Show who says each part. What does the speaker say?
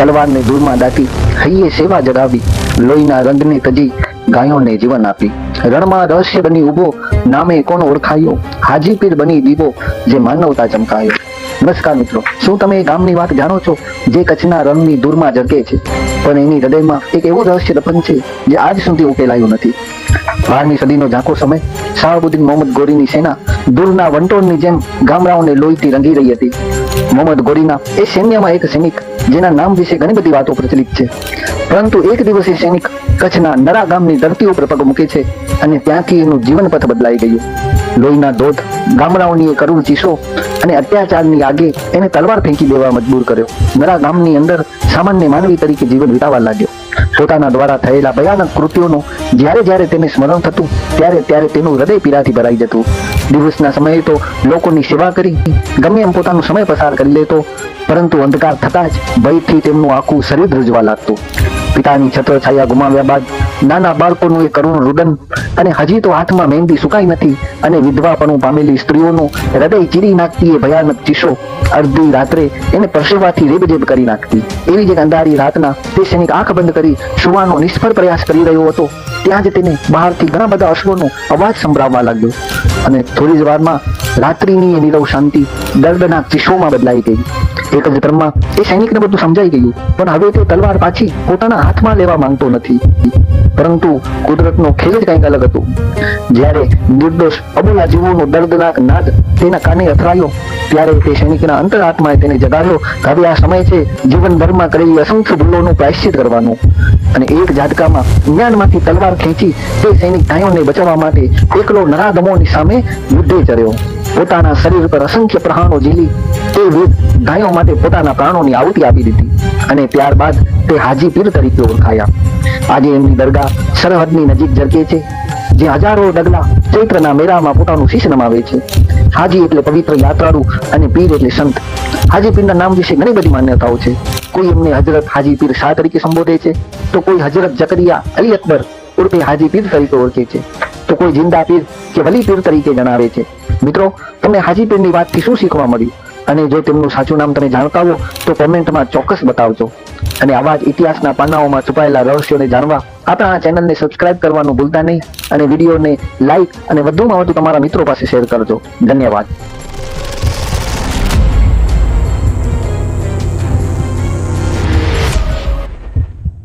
Speaker 1: તલવારને દૂરમાં દાટી હૈયે સેવા જગાવી, લોહીના રંગને તજી ગાયોને જીવન આપી. રણમાં રહસ્ય બની ઊભો, નામે કોણ ઓળખાયો? હાજીપીર બની દીવો, જે માનવતા ચમકાયો. નમસ્કાર મિત્રો, શું તમે એ ગામની વાત જાણો છો? જે કચ્છના રણની દૂરમાં જગે છે. પણ એની હૃદયમાં એક એવો રહસ્ય દફન છે, જે આજ સુધી ઉકેલાયું નથી. બારમી સદીનો ઝાંકો સમય, શાહબુદ્દીન મોહમ્મદ ગોરીની સેના દૂરના વંટોળની જેમ ગામડાઓને લોહીથી રંગી રહી હતી. મોહમ્મદ ગોરીના એ સૈન્યમાં એક સૈનિક, જેના નામ વિશે ઘણી બધી વાતો પ્રચલિત છે. પરંતુ એક દિવસે સૈનિક કચ્છના નરા ગામની ધરતી ઉપર પગ મૂકે છે અને ત્યાંથી એનું જીવન પથ બદલાઈ ગયું. લોહીના ધોધ, ગામડાઓની એ કરુણ ચીસો અને અત્યાચારની આગે એને તલવાર ફેંકી દેવા મજબૂર કર્યો. નરા ગામની અંદર સામાન્ય માનવી તરીકે જીવન વિતાવા લાગ્યો. પોતાના દ્વારા થયેલા ભયાનક કૃત્યોનું જ્યારે જ્યારે તેને સ્મરણ થતું, ત્યારે ત્યારે તેનું હૃદય પીડાથી ભરાઈ જતું. દિવસના સમયે તો લોકોની સેવા કરી, ગમે એમ પોતાનો સમય પસાર કરી લેતો, પરંતુ અંધકાર થતા જ ભયથી તેમનું આખું શરીર ધ્રુજવા લાગતું. પિતાની છત્ર છાયા ગુમાવ્યા બાદ નાના બાળકોનું એ કરુણ રુદન અને હજી તો હાથમાં મહેંદી સુકાઈ નથી અને વિધવાપણું પામેલી સ્ત્રીઓનું હૃદય ચીરી નાખતી એ ભયાનક ચીસો અડધી રાત્રે એને પરસેવાથી રેબજેબ કરી નાખતી. એવી જ અંધારી રાતના તે સૈનિક આંખ બંધ કરી સુવાનો નિષ્ફળ પ્રયાસ કરી રહ્યો હતો. ત્યાં જ તેને બહારથી ઘણા બધા અશ્વનો અવાજ સંભળાવવા લાગ્યો. અને થોડી જ વારમાં રાત્રિની એ નીરવ શાંતિ દર્દનાક ચીસોમાં બદલાઈ ગઈ. એક જ ક્રમમાં એ સૈનિકને બધું સમજાઈ ગયું, પણ હવે તે તલવાર પાછી પોતાના હાથમાં લેવા માંગતો નથી. પરંતુ કુદરતનો ખેલ જ કંઈક અલગ હતો. જ્યારે નિર્દોષ અબોલા જીવોનો દર્દનાક નાદ તેના કાને અથડાયો, ત્યારે તે સૈનિકના અંતરાત્માએ તેને જગાડ્યો હવે આ સમય છે જીવનભરમાં કરેલી અસંખ્ય ભૂલોનું પ્રાયશ્ચિત કરવાનું. અને એક જાતકામાં જ્ઞાનમાંથી તલવાર ખેંચી તે સૈનિક ગાયોને બચાવવા માટે એકલો નરાધમોની સામે યુદ્ધે ચડ્યો. પોતાના શરીર પર અસંખ્ય પ્રહાણો ઝીલી તે વૃદ્ધ ગાયો માટે પોતાના પ્રાણોની આહુતિ આપી દીધી અને ત્યારબાદ તે હાજી પીર તરીકે ઓળખાયા. આજે એમની દરગાહ સરહદની નજીક ઝરકે છે. જે હજારો ડગલા ચૈત્રના મેળામાં પોતાનું શીશ નમાવે છે. હાજી એટલે પવિત્ર યાત્રાળુ અને પીર એટલે સંત. હાજી પીરના નામ વિશે ઘણી બધી માન્યતાઓ છે. કોઈ એમને હજરત હાજી પીર શાહ તરીકે સંબોધે છે, તો કોઈ હજરત જકરિયા અલી અકબર ઉર્ફે હાજી પીર તરીકે ઓળખે છે. તો કોઈ જિંદા પીર કે વલી પીર તરીકે જણાવે છે. મિત્રો, તમને હાજી પીરની વાતથી શું શીખવા મળ્યું? અને જો તેમનું સાચું નામ તમે જાણતા હો, તો કોમેન્ટમાં ચોક્કસ બતાવજો. અને આવા જ ઇતિહાસના પાનાઓમાં છુપાયેલા રહસ્યોને જાણવા આપણા આ ચેનલને સબસ્ક્રાઇબ કરવાનું ભૂલતા નહીં અને વિડીયોને લાઈક અને વધુમાં વધુ તમારા મિત્રો પાસે શેર કરજો. ધન્યવાદ.